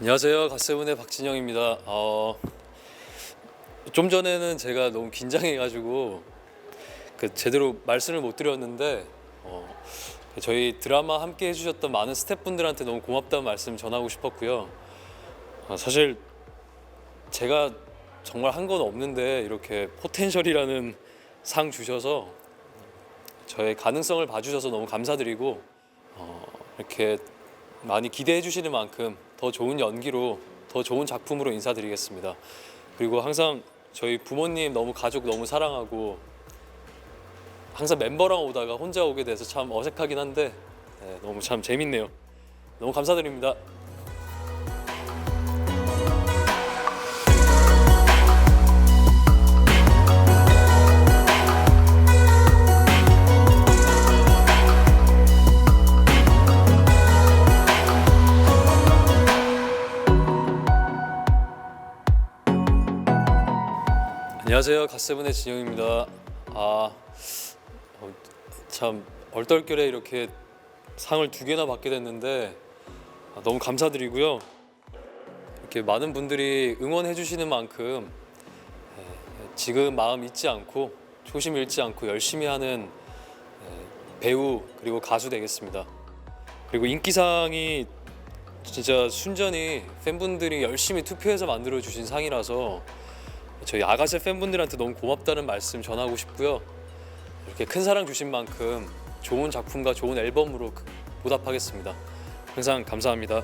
안녕하세요. 갓세븐의 박진영입니다. 어, 좀 전에는 제가 너무 긴장해가지고 그 제대로 말씀을 못 드렸는데 어, 저희 드라마 함께 해주셨던 많은 스태프분들한테 너무 고맙다는 말씀 전하고 싶었고요. 어, 사실 제가 정말 한 건 없는데 이렇게 포텐셜이라는 상 주셔서 저의 가능성을 봐주셔서 너무 감사드리고 어, 이렇게 많이 기대해 주시는 만큼 더 좋은 연기로 더 좋은 작품으로 인사드리겠습니다. 그리고 항상 저희 부모님 너무 가족 너무 사랑하고 항상 멤버랑 오다가 혼자 오게 돼서 참 어색하긴 한데 네, 너무 참 재밌네요. 너무 감사드립니다. 안녕하세요. 갓세븐의 진영입니다. 아, 어, 참 얼떨결에 이렇게 상을 두 개나 받게 됐는데 아, 너무 감사드리고요. 이렇게 많은 분들이 응원해 주시는 만큼 예, 지금 마음 잊지 않고 초심 잃지 않고 열심히 하는 예, 배우 그리고 가수 되겠습니다. 그리고 인기상이 진짜 순전히 팬분들이 열심히 투표해서 만들어 주신 상이라서 저희 아가새 팬분들한테 너무 고맙다는 말씀 전하고 싶고요. 이렇게 큰 사랑 주신 만큼 좋은 작품과 좋은 앨범으로 보답하겠습니다. 항상 감사합니다.